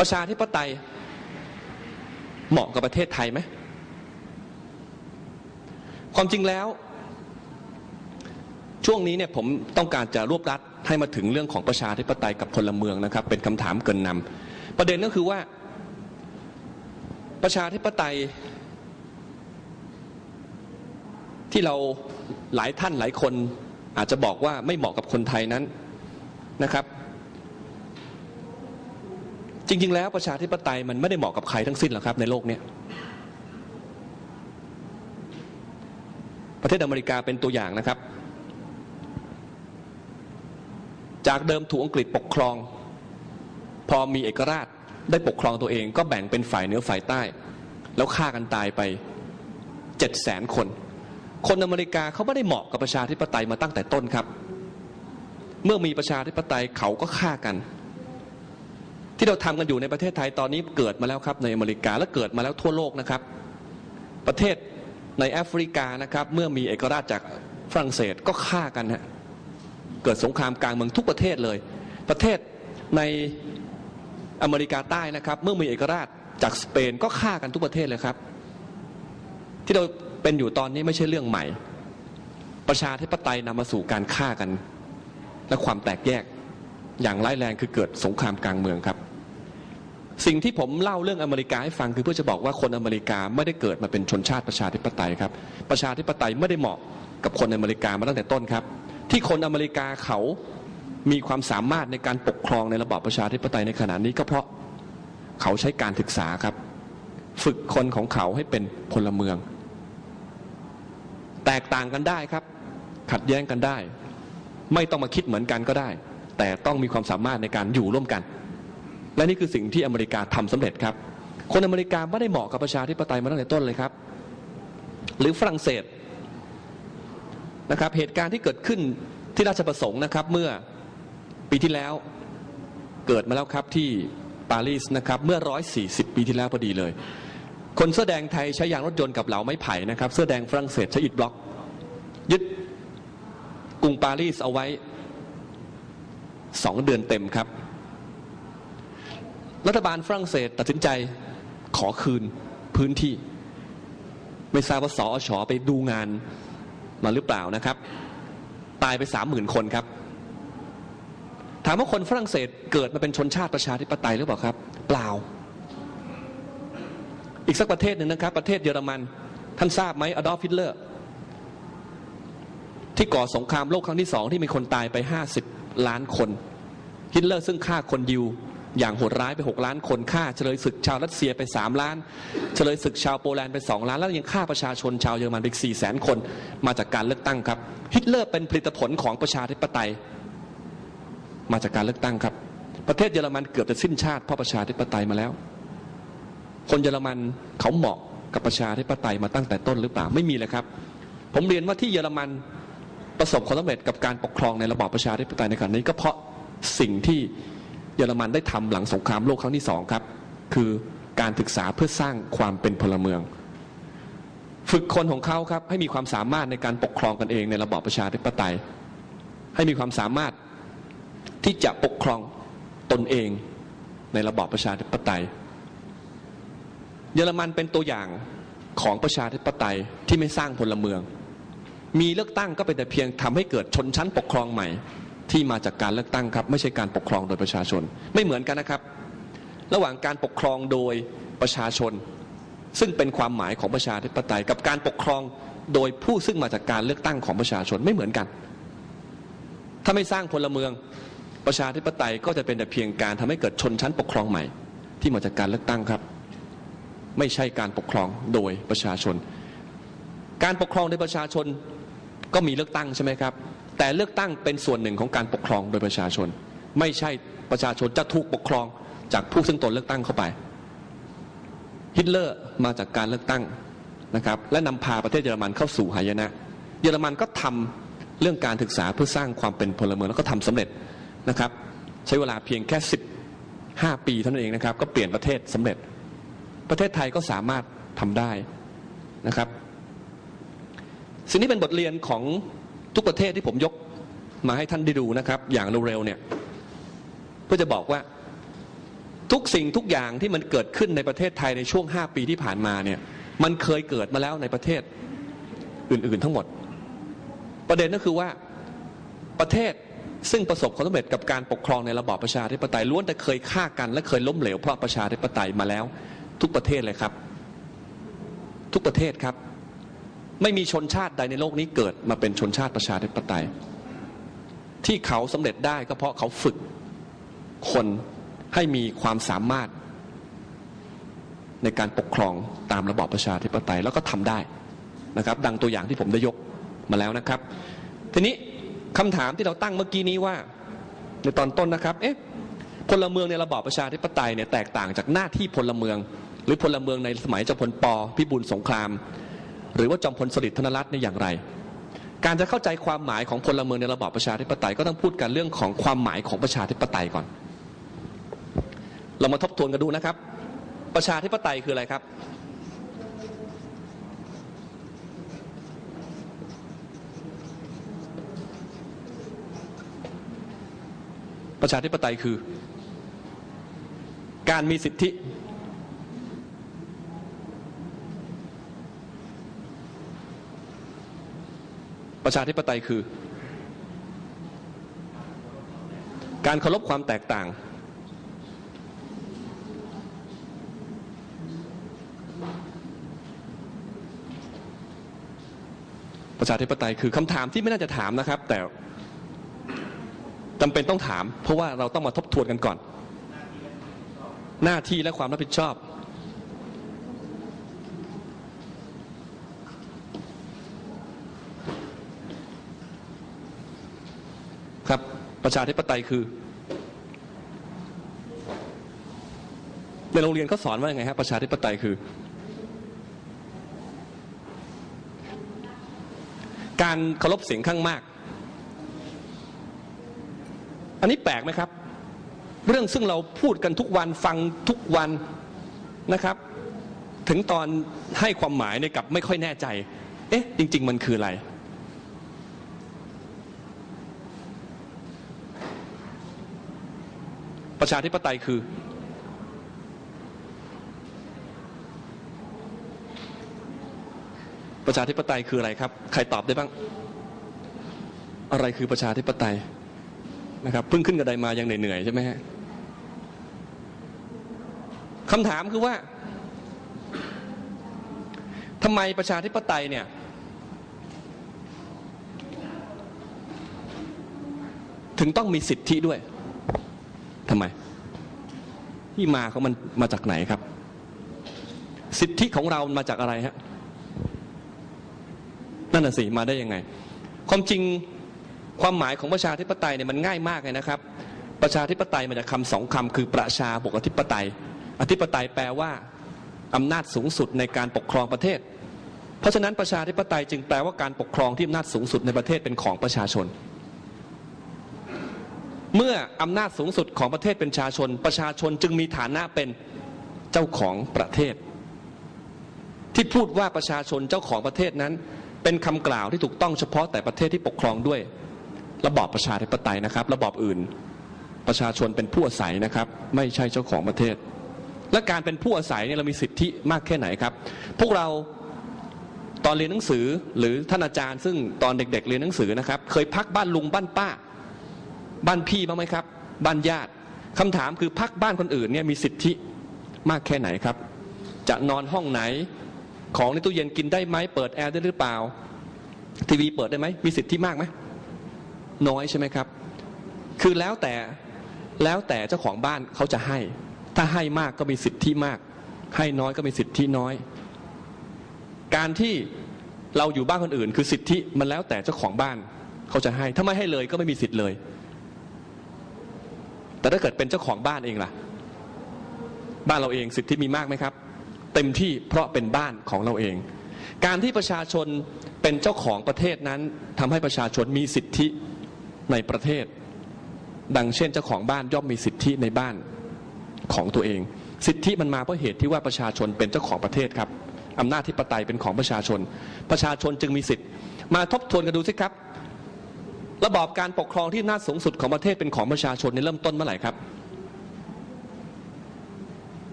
ประชาธิปไตย เหมาะกับประเทศไทยไหม ความจริงแล้ว ช่วงนี้เนี่ยผมต้องการจะรวบรัดให้มาถึงเรื่องของประชาธิปไตยกับพลเมืองนะครับ เป็นคำถามเกินนำประเด็นก็คือว่า ประชาธิปไตย ที่เราหลายท่านหลายคนอาจจะบอกว่าไม่เหมาะกับคนไทยนั้นนะครับ จริง ๆ แล้วประชาธิปไตยมันไม่ได้เหมาะกับใครทั้งสิ้นหรอกครับในโลกเนี้ยประเทศอเมริกาเป็นตัวอย่างนะครับ จากเดิมถูกอังกฤษปกครอง พอมีเอกราชได้ปกครองตัวเองก็แบ่งเป็นฝ่ายเหนือฝ่ายใต้ แล้วฆ่ากันตายไปเจ็ดแสนคน คนอเมริกาเขาไม่ได้เหมาะกับประชาธิปไตยมาตั้งแต่ต้นครับ เมื่อมีประชาธิปไตยเขาก็ฆ่ากัน ที่เราทำกันอยู่ในประเทศไทยตอนนี้เกิดมาแล้วครับในอเมริกาและเกิดมาแล้วทั่วโลกนะครับ ประเทศในแอฟริกานะครับ เมื่อมีเอกราชจากฝรั่งเศสก็ฆ่ากันฮะเกิดสงครามกลางเมืองทุกประเทศเลย ประเทศในอเมริกาใต้นะครับ เมื่อมีเอกราชจากสเปนก็ฆ่ากันทุกประเทศเลยครับ ที่เราเป็นอยู่ตอนนี้ไม่ใช่เรื่องใหม่ ประชาธิปไตยนำมาสู่การฆ่ากัน และความแตกแยกอย่างร้ายแรงคือเกิดสงครามกลางเมืองครับ สิ่งที่ผมเล่าเรื่องอเมริกาให้ฟังคือเพื่อจะบอกว่าคนอเมริกาไม่ได้เกิดมาเป็นชนชาติประชาธิปไตยครับ ประชาธิปไตยไม่ได้เหมาะกับคนอเมริกามาตั้งแต่ต้นครับ ที่คนอเมริกาเขามีความสามารถในการปกครองในระบอบประชาธิปไตยในขณะนี้ก็เพราะเขาใช้การศึกษาครับ ฝึกคนของเขาให้เป็นพลเมือง แตกต่างกันได้ครับ ขัดแย้งกันได้ ไม่ต้องมาคิดเหมือนกันก็ได้ แต่ต้องมีความสามารถในการอยู่ร่วมกัน และนี่คือสิ่งที่อเมริกาทำสำเร็จครับ คนอเมริกาไม่ได้เหมาะกับประชาธิปไตยมาตั้งแต่ต้นเลยครับ หรือฝรั่งเศสนะครับ เหตุการณ์ที่เกิดขึ้นที่ราชประสงค์นะครับ เมื่อปีที่แล้วเกิดมาแล้วครับที่ปารีสนะครับ เมื่อ 140 ปีที่แล้วพอดีเลย คนเสื้อแดงไทยใช้ยางรถยนต์กับเหลาไม้ไผ่นะครับ เสื้อแดงฝรั่งเศสใช้อิฐบล็อก ยึดกรุงปารีสเอาไว้สองเดือนเต็มครับ รัฐบาลฝรั่งเศสตัดสินใจขอคืนพื้นที่ ไม่ทราบว่าสอชอไปดูงานมาหรือเปล่านะครับ ตายไปสามหมื่นคนครับ ถามว่าคนฝรั่งเศสเกิดมาเป็นชนชาติประชาธิปไตยหรือเปล่าครับ เปล่า อีกสักประเทศหนึ่งนะครับ ประเทศเยอรมัน ท่านทราบไหมอดอล์ฟฮิตเลอร์ ที่ก่อสงครามโลกครั้งที่สองที่มีคนตายไป50ล้านคนฮิตเลอร์ซึ่งฆ่าคนยิว อย่างโหดร้ายไป 6 ล้านคนฆ่าเฉลยศึกชาวรัสเซียไป 3 ล้าน เฉลยศึกชาวโปแลนด์ไป 2 ล้าน แล้วยังฆ่าประชาชนชาวเยอรมันไปอีก4แสนคนมาจากการเลือกตั้งครับ ฮิตเลอร์เป็นผลิตผลของประชาธิปไตย มาจากการเลือกตั้งครับ ประเทศเยอรมันเกือบจะสิ้นชาติเพราะประชาธิปไตยมาแล้ว คนเยอรมันเขาเหมาะกับประชาธิปไตยมาตั้งแต่ต้นหรือเปล่าไม่มีเลยครับ ผมเรียนว่าที่เยอรมันประสบความสำเร็จกับการปกครองในระบอบประชาธิปไตยในขณะนี้ก็เพราะสิ่งที่ ยอรมันได้ทำหลังสงครามโลกครั้งที่สองครับ คือการศึกษาเพื่อสร้างความเป็นพลเมือง ฝึกคนของเขาครับให้มีความสามารถในการปกครองกันเองในระบอบประชาธิปไตย ให้มีความสามารถที่จะปกครองตนเองในระบอบประชาธิปไตย เยอรมันเป็นตัวอย่างของประชาธิปไตยที่ไม่สร้างพลเมือง มีเลือกตั้งก็เป็นแต่เพียงทำให้เกิดชนชั้นปกครองใหม่ ที่มาจากการเลือกตั้งครับ ไม่ใช่การปกครองโดยประชาชน ไม่เหมือนกันนะครับ ระหว่างการปกครองโดยประชาชน ซึ่งเป็นความหมายของประชาธิปไตย กับการปกครองโดยผู้ซึ่งมาจากการเลือกตั้งของประชาชนไม่เหมือนกัน ถ้าไม่สร้างพลเมืองประชาธิปไตยก็จะเป็นแต่เพียงการทำให้เกิดชนชั้นปกครองใหม่ ที่มาจากการเลือกตั้งครับ ไม่ใช่การปกครองโดยประชาชน การปกครองโดยประชาชนก็มีเลือกตั้งใช่ไหมครับ แต่เลือกตั้งเป็นส่วนหนึ่งของการปกครองโดยประชาชน ไม่ใช่ประชาชนจะถูกปกครองจากผู้ซึ่งตนเลือกตั้งเข้าไป ฮิตเลอร์มาจากการเลือกตั้งนะครับ และนำพาประเทศเยอรมันเข้าสู่หายนะ เยอรมันก็ทำเรื่องการศึกษาเพื่อสร้างความเป็นพลเมืองแล้วก็ทำสำเร็จนะครับ ใช้เวลาเพียงแค่ 15 ปีเท่านั้นเองนะครับ ก็เปลี่ยนประเทศสำเร็จ ประเทศไทยก็สามารถทำได้นะครับ สิ่งนี้เป็นบทเรียนของ ทุกประเทศที่ผมยกมาให้ท่านได้ดูนะครับ อย่างเร็วๆเนี่ยเพื่อจะบอกว่าทุกสิ่งทุกอย่างที่มันเกิดขึ้นในประเทศไทยในช่วง 5 ปีที่ผ่านมาเนี่ยมันเคยเกิดมาแล้วในประเทศอื่นๆทั้งหมด ประเด็นก็คือว่าประเทศซึ่งประสบความสำเร็จกับการปกครองในระบอบประชาธิปไตยล้วนแต่เคยฆ่ากัน และเคยล้มเหลวเพราะประชาธิปไตยมาแล้ว ทุกประเทศเลยครับ ทุกประเทศครับ ไม่มีชนชาติใดในโลกนี้เกิดมาเป็นชนชาติประชาธิปไตย ที่เขาสำเร็จได้ก็เพราะเขาฝึกคนให้มีความสามารถในการปกครองตามระบอบประชาธิปไตยแล้วก็ทำได้นะครับ ดังตัวอย่างที่ผมได้ยกมาแล้วนะครับ ทีนี้คำถามที่เราตั้งเมื่อกี้นี้ว่า ในตอนต้นนะครับ เอ๊ะพลเมืองในระบอบประชาธิปไตยเนี่ยแตกต่างจากหน้าที่พลเมือง หรือพลเมืองในสมัยเจอมพลปพิบูลสงคราม หรือว่าจอมพลสฤษดิ์ธนรัตน์ในอย่างไร การจะเข้าใจความหมายของพลเมืองในระบอบประชาธิปไตยก็ต้องพูดกันเรื่องของความหมายของประชาธิปไตยก่อน เรามาทบทวนกันดูนะครับ ประชาธิปไตยคืออะไรครับประชาธิปไตยคือ การมีสิทธิ ประชาธิปไตยคือ การเคารพความแตกต่าง ประชาธิปไตยคือคำถามที่ไม่น่าจะถามนะครับ แต่จำเป็นต้องถาม เพราะว่าเราต้องมาทบทวนกันก่อน หน้าที่และความรับผิดชอบ ครับ ประชาธิปไตยคือ ในโรงเรียนเขาสอนว่ายังไงครับประชาธิปไตยคือ การเคารพเสียงข้างมาก อันนี้แปลกไหมครับ เรื่องซึ่งเราพูดกันทุกวันฟังทุกวันนะครับ ถึงตอนให้ความหมายเนี่ยกับไม่ค่อยแน่ใจ เอ๊ะ จริง ๆ มันคืออะไร ประชาธิปไตยคือ ประชาธิปไตยคืออะไรครับ ใครตอบได้บ้าง อะไรคือประชาธิปไตยนะครับเพิ่งขึ้นกระไดมายังเหนื่อยๆใช่ไหมฮะคำถามคือว่าทำไมประชาธิปไตยเนี่ย ถึงต้องมีสิทธิด้วย ทำไม ที่มาของมันมาจากไหนครับ สิทธิของเรามาจากอะไรฮะนั่นน่ะสิมาได้ยังไง ความจริงความหมายของประชาธิปไตยเนี่ยมันง่ายมากเลยนะครับ ประชาธิปไตยมาจากคำสองคำคือประชาบวกอธิปไตย อธิปไตยแปลว่าอำนาจสูงสุดในการปกครองประเทศ เพราะฉะนั้นประชาธิปไตยจึงแปลว่าการปกครองที่อำนาจสูงสุดในประเทศเป็นของประชาชน เมื่ออำนาจสูงสุดของประเทศเป็นประชาชน ประชาชนจึงมีฐานะเป็นเจ้าของประเทศ ที่พูดว่าประชาชนเจ้าของประเทศนั้น เป็นคำกล่าวที่ถูกต้องเฉพาะแต่ประเทศที่ปกครองด้วย ระบอบประชาธิปไตยนะครับ ระบอบอื่น ประชาชนเป็นผู้อาศัยนะครับ ไม่ใช่เจ้าของประเทศ และการเป็นผู้อาศัยเนี่ยเรามีสิทธิมากแค่ไหนครับ พวกเราตอนเรียนหนังสือหรือท่านอาจารย์ ซึ่งตอนเด็ก ๆ เรียนหนังสือนะครับ เคยพักบ้านลุงบ้านป้า บ้านพี่บ้างไหมครับ บ้านญาติคำถามคือพักบ้านคนอื่นเนี่ยมีสิทธิมากแค่ไหนครับ จะนอนห้องไหน ของในตู้เย็นกินได้ไหมเปิดแอร์ได้หรือเปล่า ทีวีเปิดได้ไหมมีสิทธิมากไหมน้อยใช่ไหมครับ คือแล้วแต่แล้วแต่เจ้าของบ้านเขาจะให้ ถ้าให้มากก็มีสิทธิมาก ให้น้อยก็มีสิทธิน้อย การที่เราอยู่บ้านคนอื่น คือสิทธิมันแล้วแต่เจ้าของบ้านเขาจะให้ ถ้าไม่ให้เลยก็ไม่มีสิทธิ์เลย แต่ถ้าเกิดเป็นเจ้าของบ้านเองล่ะ บ้านเราเองสิทธิมีมากไหมครับ เต็มที่เพราะเป็นบ้านของเราเอง การที่ประชาชนเป็นเจ้าของประเทศนั้นทำให้ประชาชนมีสิทธิในประเทศ ดังเช่นเจ้าของบ้านย่อมมีสิทธิในบ้านของตัวเอง สิทธิมันมาเพราะเหตุที่ว่าประชาชนเป็นเจ้าของประเทศครับอำนาจที่ปไตยเป็นของประชาชน ประชาชนจึงมีสิทธิ์ มาทบทวนกันดูสิครับ ระบอบการปกครองที่อำนาสูงสุดของประเทศเป็นของประชาชนในเริ่มต้นเมื่อไหร่ครับ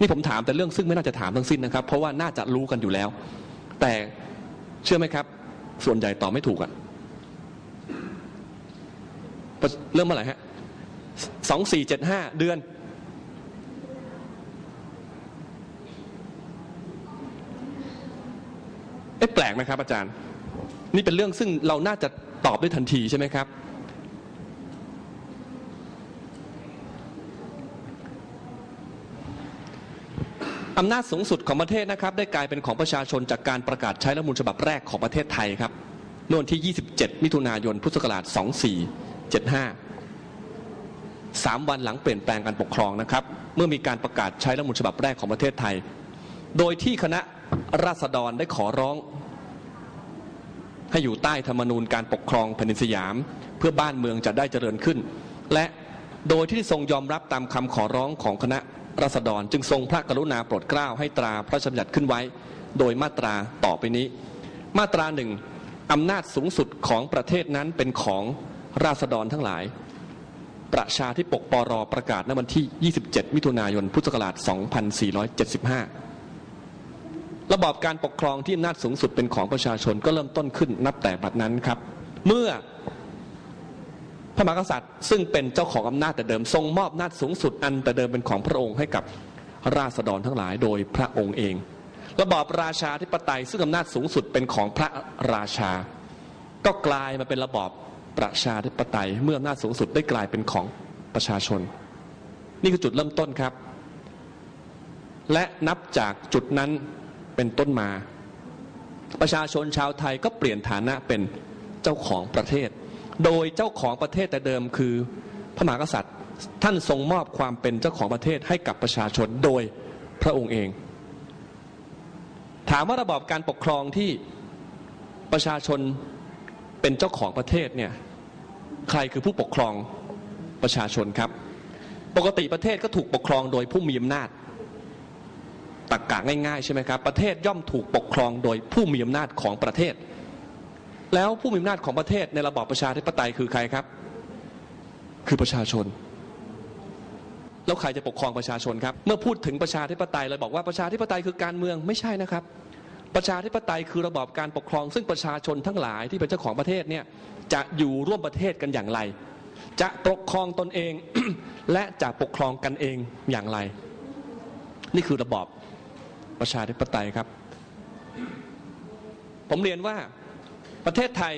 นี่ผมถามแต่เรื่องซึ่งไม่น่าจะถามทั้งสิ้นนะครับ เพราะว่าน่าจะรู้กันอยู่แล้ว แต่เชื่อไหมครับ ส่วนใหญ่ตอบไม่ถูกอะเริ่มเมื่อไหร่ฮะสองสี่เจ็ดห้าเดือนเอ๊ะแปลกไหมครับ อาจารย์ นี่เป็นเรื่องซึ่งเราน่าจะ ตอบได้ทันทีใช่ไหมครับ อำนาจสูงสุดของประเทศนะครับ ได้กลายเป็นของประชาชนจากการประกาศใช้รัฐมนูญฉบับแรกของประเทศไทยครับเมื่อวันที่ 27 มิถุนายน พุทธศักราช 2475 สามวันหลังเปลี่ยนแปลงการปกครองนะครับ เมื่อมีการประกาศใช้รัฐมนูญฉบับแรกของประเทศไทย โดยที่คณะราษฎรได้ขอร้อง ให้อยู่ใต้ธรรมนูญการปกครองแผ่นดินสยาม เพื่อบ้านเมืองจะได้เจริญขึ้น และโดยที่ทรงยอมรับตามคำขอร้องของคณะราษฎร จึงทรงพระกรุณาโปรดเกล้าให้ตราพระราชบัญญัติขึ้นไว้ โดยมาตราต่อไปนี้ มาตราหนึ่งอำนาจสูงสุดของประเทศนั้นเป็นของราษฎรทั้งหลาย ประชาธิปกปรประกาศในวันที่ 27 มิถุนายน พุทธศักราช 2475 ระบอบการปกครองที่อำนาจสูงสุดเป็นของประชาชนก็เริ่มต้นขึ้นนับแต่บัดนั้นครับ เมื่อพระมหากษัตริย์ซึ่งเป็นเจ้าของอำนาจแต่เดิมทรงมอบอำนาจสูงสุดอันแต่เดิมเป็นของพระองค์ให้กับราษฎรทั้งหลายโดยพระองค์เอง ระบอบราชาธิปไตยซึ่งอำนาจสูงสุดเป็นของพระราชา ก็กลายมาเป็นระบอบประชาธิปไตยเมื่ออำนาจสูงสุดได้กลายเป็นของประชาชน นี่คือจุดเริ่มต้นครับ และนับจากจุดนั้น เป็นต้นมา ประชาชนชาวไทยก็เปลี่ยนฐานะเป็นเจ้าของประเทศ โดยเจ้าของประเทศแต่เดิมคือพระมหากษัตริย์ท่านทรงมอบความเป็นเจ้าของประเทศให้กับประชาชนโดยพระองค์เอง ถามว่าระบอบการปกครองที่ประชาชนเป็นเจ้าของประเทศเนี่ยใครคือผู้ปกครองประชาชนครับ ปกติประเทศก็ถูกปกครองโดยผู้มีอำนาจ ตักกะง่ายๆใช่ไหมครับประเทศย่อมถูกปกครองโดยผู้มีอำนาจของประเทศ แล้วผู้มีอำนาจของประเทศในระบอบประชาธิปไตยคือใครครับ คือประชาชน แล้วใครจะปกครองประชาชนครับ เมื่อพูดถึงประชาธิปไตยเราบอกว่าประชาธิปไตยคือการเมืองไม่ใช่นะครับ ประชาธิปไตยคือระบอบการปกครอง ซึ่งประชาชนทั้งหลายที่เป็นเจ้าของประเทศเนี่ยจะอยู่ร่วมประเทศกันอย่างไร จะปกครองตนเองและจะปกครองกันเองอย่างไร นี่คือระบอบ ประชาธิปไตยครับ ผมเรียนว่าประเทศไทย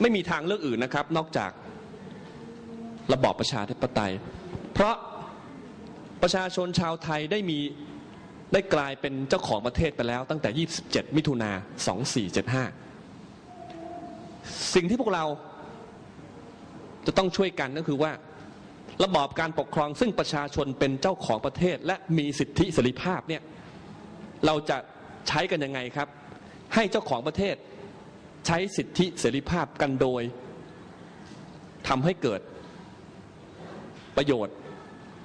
ไม่มีทางเลือกอื่นนะครับ นอกจากระบอบประชาธิปไตย เพราะประชาชนชาวไทยได้มีได้กลายเป็นเจ้าของประเทศไปแล้ว ตั้งแต่ 27 มิถุนา2475 สิ่งที่พวกเราจะต้องช่วยกันก็คือว่า ระบอบการปกครองซึ่งประชาชนเป็นเจ้าของประเทศ และมีสิทธิเสรีภาพเนี่ย เราจะใช้กันยังไงครับ ให้เจ้าของประเทศใช้สิทธิเสรีภาพกันโดยทำให้เกิดประโยชน์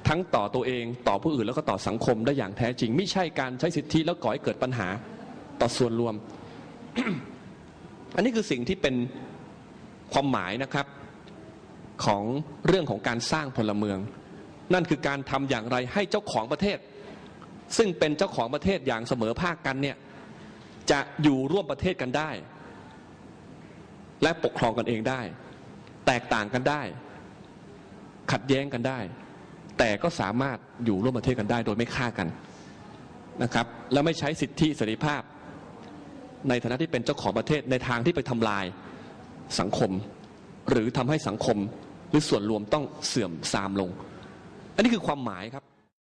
ทั้งต่อตัวเองต่อผู้อื่นแล้วก็ต่อสังคมได้อย่างแท้จริง ไม่ใช่การใช้สิทธิแล้วก่อให้เกิดปัญหาต่อส่วนรวม อันนี้คือสิ่งที่เป็นความหมายนะครับของเรื่องของการสร้างพลเมือง นั่นคือการทำอย่างไรให้เจ้าของประเทศ ซึ่งเป็นเจ้าของประเทศอย่างเสมอภาคกันเนี่ยจะอยู่ร่วมประเทศกันได้ และปกครองกันเองได้ แตกต่างกันได้ ขัดแย้งกันได้ แต่ก็สามารถอยู่ร่วมประเทศกันได้ โดยไม่ฆ่ากันนะครับ แล้วไม่ใช้สิทธิเสรีภาพ ในฐานะที่เป็นเจ้าของประเทศในทางที่ไปทำลายสังคม หรือทำให้สังคมหรือส่วนรวมต้องเสื่อมทรามลง อันนี้คือความหมายครับ